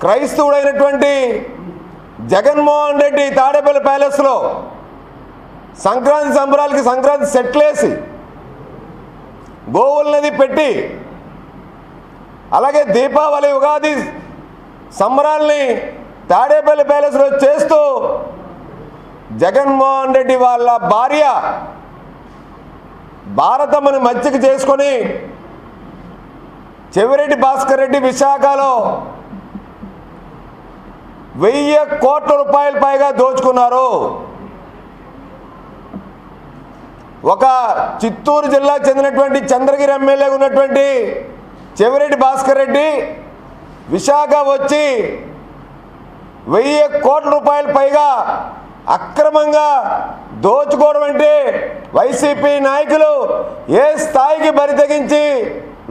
క్రైస్తవుడైనటువంటి జగన్మోహన్ రెడ్డి తాడేపల్లి ప్యాలెస్లో సంక్రాంతి సంబరాలకి సంక్రాంతి సెట్లేసి గోవులనది పెట్టి అలాగే దీపావళి ఉగాది సంబరాల్ని తాడేపల్లి ప్యాలెస్లో చేస్తూ జగన్మోహన్ రెడ్డి వాళ్ళ భార్య భారతమ్మని మచ్చిక చేసుకొని చెవిరెడ్డి భాస్కర్ రెడ్డి విశాఖలో వెయ్యి కోట్ల రూపాయల పైగా దోచుకున్నారు. ఒక చిత్తూరు జిల్లాకు చెందినటువంటి చంద్రగిరి ఎమ్మెల్యే ఉన్నటువంటి చెవిరెడ్డి భాస్కర్ రెడ్డి విశాఖ వచ్చి వెయ్యి కోట్ల రూపాయల పైగా అక్రమంగా దోచుకోవడం అంటే వైసీపీ నాయకులు ఏ స్థాయికి బరి తెగించి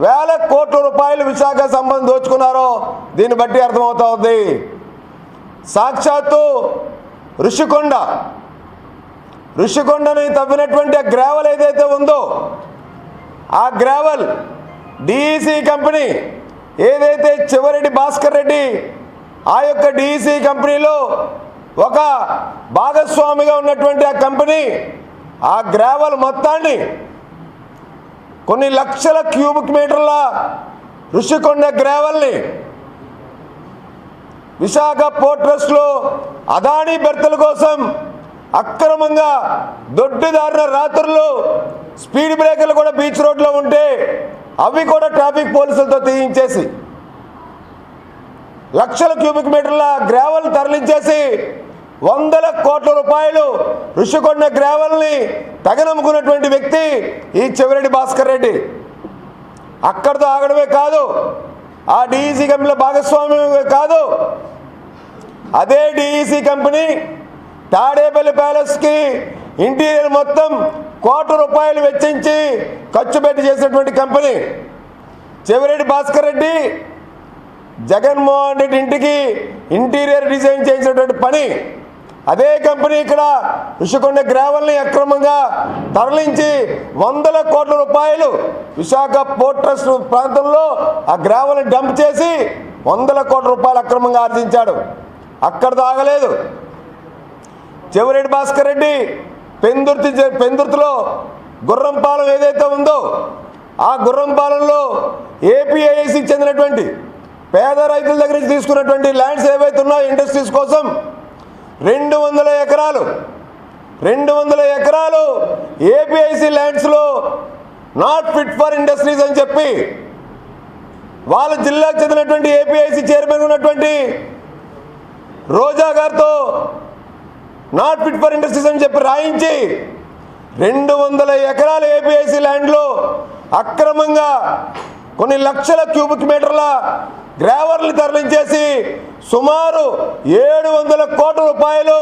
వేల కోట్ల రూపాయలు విశాఖ సంబంధం దోచుకున్నారో దీన్ని బట్టి అర్థమవుతా ఉంది సాక్షాత్తు ఋషికొండ. ఋషికొండని తవ్వినటువంటి ఆ గ్రావెల్ ఏదైతే ఉందో ఆ గ్రావెల్ డిఈసి కంపెనీ ఏదైతే చివరెడ్డి భాస్కర్ రెడ్డి ఆ యొక్క డిఈసి కంపెనీలో ఒక భాగస్వామిగా ఉన్నటువంటి ఆ కంపెనీ ఆ గ్రావెల్ మొత్తాన్ని కొన్ని లక్షల క్యూబిక్ మీటర్ల ఋషికొండ గ్రావెల్ని విశాఖ పోర్ట్ ట్రస్ట్లో అదానీ బెర్తల కోసం అక్రమంగా దొడ్డిదారిన రాత్రులు స్పీడ్ బ్రేకర్లు కూడా బీచ్ రోడ్లో ఉంటే అవి కూడా ట్రాఫిక్ పోలీసులతో తీయించేసి లక్షల క్యూబిక్ మీటర్ల గ్రావెల్ తరలించేసి వందల కోట్ల రూపాయలు ఋషికొండ గ్రావెల్ని తగనమ్ముకున్నటువంటి వ్యక్తి ఈ చెవిరెడ్డి భాస్కర్ రెడ్డి. అక్కడితో ఆగడమే కాదు ఆ డీఈసీ కంపెనీలో భాగస్వామ్యమే కాదు అదే డిఈసి కంపెనీ తాడేపల్లి ప్యాలెస్కి ఇంటీరియర్ మొత్తం కోట్ల రూపాయలు వెచ్చించి ఖర్చు పెట్టి చేసినటువంటి కంపెనీ. చెవిరెడ్డి భాస్కర్ రెడ్డి జగన్మోహన్ రెడ్డి ఇంటికి ఇంటీరియర్ డిజైన్ చేసినటువంటి పని. అదే కంపెనీ ఇక్కడ ఋషికొండ గ్రావెల్ని అక్రమంగా తరలించి వందల కోట్ల రూపాయలు విశాఖ పోర్ట్ ట్రస్ట్ ప్రాంతంలో ఆ గ్రావెల్ని డంప్ చేసి వందల కోట్ల రూపాయలు అక్రమంగా ఆర్జించాడు. అక్కడ తాగలేదు. చెవిరెడ్డి భాస్కర్ రెడ్డి పెందుర్తి పెందుర్తిలో గుర్రంపాలెం ఏదైతే ఉందో ఆ గుర్రంపాలెంలో ఏపీఐసికి చెందినటువంటి పేద రైతుల దగ్గర నుంచి తీసుకున్నటువంటి ల్యాండ్స్ ఏవైతే ఉన్నాయో ఇండస్ట్రీస్ కోసం రెండు వందల ఎకరాలు రెండు వందల ఎకరాలు ఏపీఐసి ల్యాండ్స్లో నాట్ ఫిట్ ఫర్ ఇండస్ట్రీస్ అని చెప్పి వాళ్ళ జిల్లాకు చెందినటువంటి ఏపీఐసి చైర్మన్ ఉన్నటువంటి రోజా గారితో నాట్ ఫిట్ ఫర్ ఇండస్ట్రీస్ అని చెప్పి రాయించి రెండు వందల ఎకరాల ఏపీఐసి ల్యాండ్లో అక్రమంగా కొన్ని లక్షల క్యూబిక్ మీటర్ల గ్రావర్లు తరలించేసి సుమారు ఏడు వందల కోట్ల రూపాయలు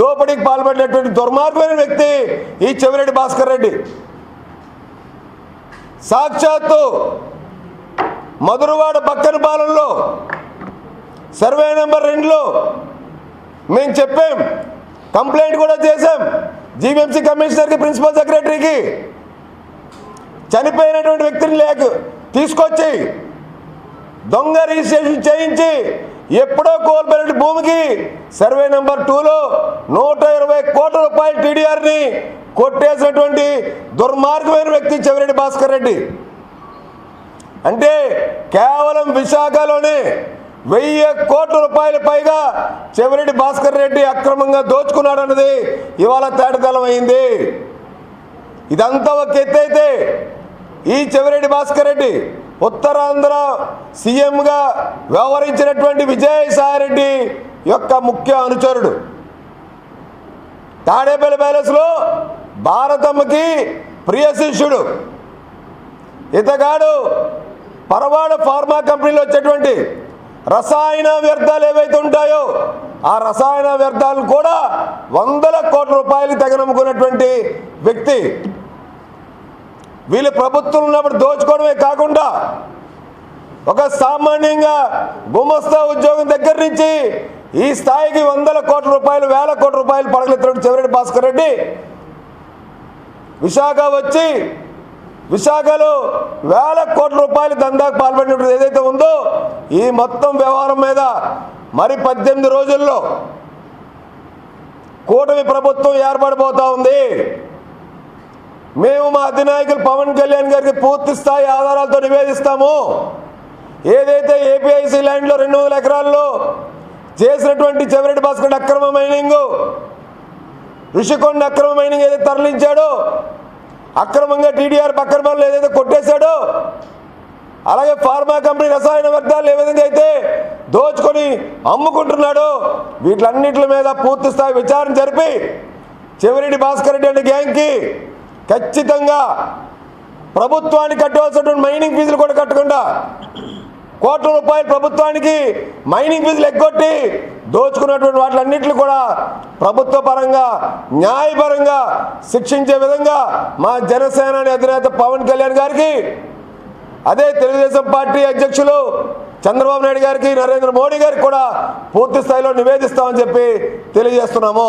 దోపిడీకి పాల్పడినటువంటి దుర్మార్గమైన వ్యక్తి ఈ చెవిరెడ్డి భాస్కర్ రెడ్డి. సాక్షాత్తు మధురవాడ పక్కన పాలనలో సర్వే నెంబర్ రెండులో మేము చెప్పాం కంప్లైంట్ కూడా చేశాం జీవీఎంసీ కమిషనర్కి ప్రిన్సిపల్ సెక్రటరీకి. చనిపోయినటువంటి వ్యక్తిని లేక తీసుకొచ్చి దొంగ రిజిస్ట్రేషన్ చేయించి ఎప్పుడో కోల్పోయిన భూమికి సర్వే నెంబర్ టూలో నూట ఇరవై కోట్ల రూపాయల టీడీఆర్ని కొట్టేసినటువంటి దుర్మార్గమైన వ్యక్తి చెవిరెడ్డి భాస్కర్ రెడ్డి. అంటే కేవలం విశాఖలోనే వెయ్యి కోట్ల రూపాయల పైగా చెవిరెడ్డి భాస్కర్ రెడ్డి అక్రమంగా దోచుకున్నాడన్నది ఇవాళ తేటతలం అయింది ఇదంతా ఒక ఎత్తైతే అయితే ఈ చెవిరెడ్డి భాస్కర్ రెడ్డి ఉత్తరాంధ్ర సీఎంగా వ్యవహరించినటువంటి విజయసాయిరెడ్డి యొక్క ముఖ్య అనుచరుడు. తాడేపల్లి ప్యాలెస్లో భారతమ్మకి ప్రియ శిష్యుడు. ఇతగాడు పరవాడ ఫార్మా కంపెనీలో వచ్చేటువంటి రసాయన వ్యర్థాలు ఏవైతే ఉంటాయో ఆ రసాయన వ్యర్థాలను కూడా వందల కోట్ల రూపాయలు తగనమ్ముకున్నటువంటి వ్యక్తి. వీళ్ళు ప్రభుత్వం ఉన్నప్పుడు దోచుకోవడమే కాకుండా ఒక సామాన్యంగా గుమస్తా ఉద్యోగం దగ్గర నుంచి ఈ స్థాయికి వందల కోట్ల రూపాయలు వేల కోట్ల రూపాయలు పడగలెత్తినట్టు చెవిరెడ్డి భాస్కర్ రెడ్డి విశాఖ వచ్చి విశాఖలో వేల కోట్ల రూపాయలు దందాకు పాల్పడినట్టు ఏదైతే ఉందో ఈ మొత్తం వ్యవహారం మీద మరి పద్దెనిమిది రోజుల్లో కూటమి ప్రభుత్వం ఏర్పడిపోతూ ఉంది. మేము మా అధినాయకులు పవన్ కళ్యాణ్ గారికి పూర్తి స్థాయి ఆధారాలతో నివేదిస్తాము. ఏదైతే ఏపీఐసి ల్యాండ్లో రెండు వందల ఎకరాల్లో చేసినటువంటి చెవిరెడ్డి భాస్కర్ అక్రమ మైనింగ్ ఋషికొండ అక్రమ మైనింగ్ ఏదైతే తరలించాడో అక్రమంగా టీడీఆర్ పక్కన ఏదైతే కొట్టేశాడో అలాగే ఫార్మా కంపెనీ రసాయన వ్యర్థాలు ఏ విధంగా అయితే దోచుకొని అమ్ముకుంటున్నాడో వీటిలన్నిటి మీద పూర్తి స్థాయి విచారణ జరిపి చెవిరెడ్డి భాస్కర్ రెడ్డి అనే గ్యాంగ్కి ఖచ్చితంగా ప్రభుత్వానికి కట్టవలసినటువంటి మైనింగ్ ఫీజులు కూడా కట్టకుండా కోట్ల రూపాయలు ప్రభుత్వానికి మైనింగ్ ఫీజులు ఎగ్గొట్టి దోచుకున్నటువంటి వాటిలన్నింటినీ కూడా ప్రభుత్వ పరంగా న్యాయపరంగా శిక్షించే విధంగా మా జనసేన అధినేత పవన్ కళ్యాణ్ గారికి అదే తెలుగుదేశం పార్టీ అధ్యక్షులు చంద్రబాబు నాయుడు గారికి నరేంద్ర మోడీ గారికి కూడా పూర్తి స్థాయిలో నివేదిస్తామని చెప్పి తెలియజేస్తున్నాము.